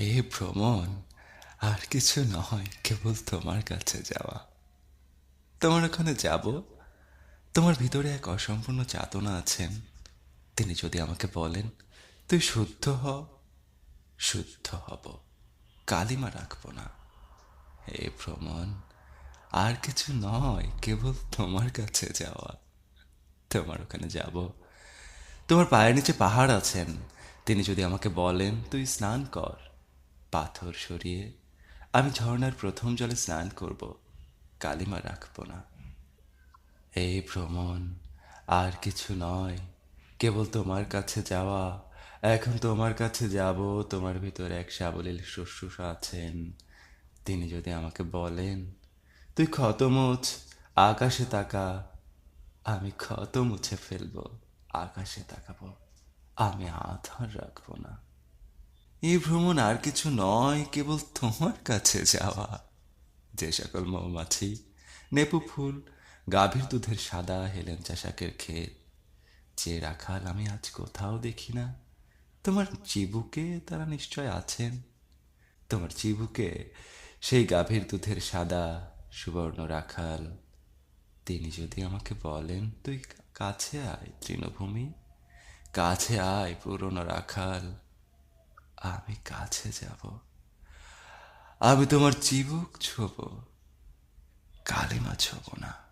এই ভ্রমণ আর কিছু নয়, কেবল তোমার কাছে যাওয়া। তোমার ওখানে যাব? তোমার ভিতরে এক অসম্পূর্ণ চাতনা আছেন তিনি যদি আমাকে বলেন, তুই শুদ্ধ হ, শুদ্ধ হব। কালিমা রাখব না। এই ভ্রমণ আর কিছু নয়, কেবল তোমার কাছে যাওয়া। তোমার ওখানে যাব। তোমার পায়ের নিচে পাহাড় আছেন। তিনি যদি আমাকে বলেন, তুই স্নান কর পাথর সরিয়ে আমি ঝর্ণার প্রথম জলে স্নান করব, কালিমা রাখব না। এই ভ্রমণ আর কিছু নয়, কেবল তোমার কাছে যাওয়া। এখন তোমার কাছে যাব, তোমার ভিতরে এক সাবলীল শুশ্রূষা আছেন। তিনি যদি আমাকে বলেন, তুই ক্ষত মুছ, আকাশে তাকা। আমি ক্ষত মুছে ফেলব, আকাশে তাকাবো। আমি আধার রাখব না। এই ভ্রমণ আর কিছু নয়, কেবল তোমার কাছে যাওয়া। যে সকল মৌমাছি, নেপু ফুল, গাভীর দুধের সাদা হেলেঞ্চা শাকের ক্ষেত। যে রাখাল আমি আজ কোথাও দেখি না, তোমার চিবুকে তারা নিশ্চয় আছেন। তোমার চিবুকে সেই গাভীর দুধের সাদা সুবর্ণ রাখাল। তিনি যদি আমাকে বলেন, তুই কাছে আয় তৃণভূমি। কাছে আয় পুরনো রাখাল। আমি কাছে যাব। আমি তোমার চিবুক ছোব কালিমা ছোব না।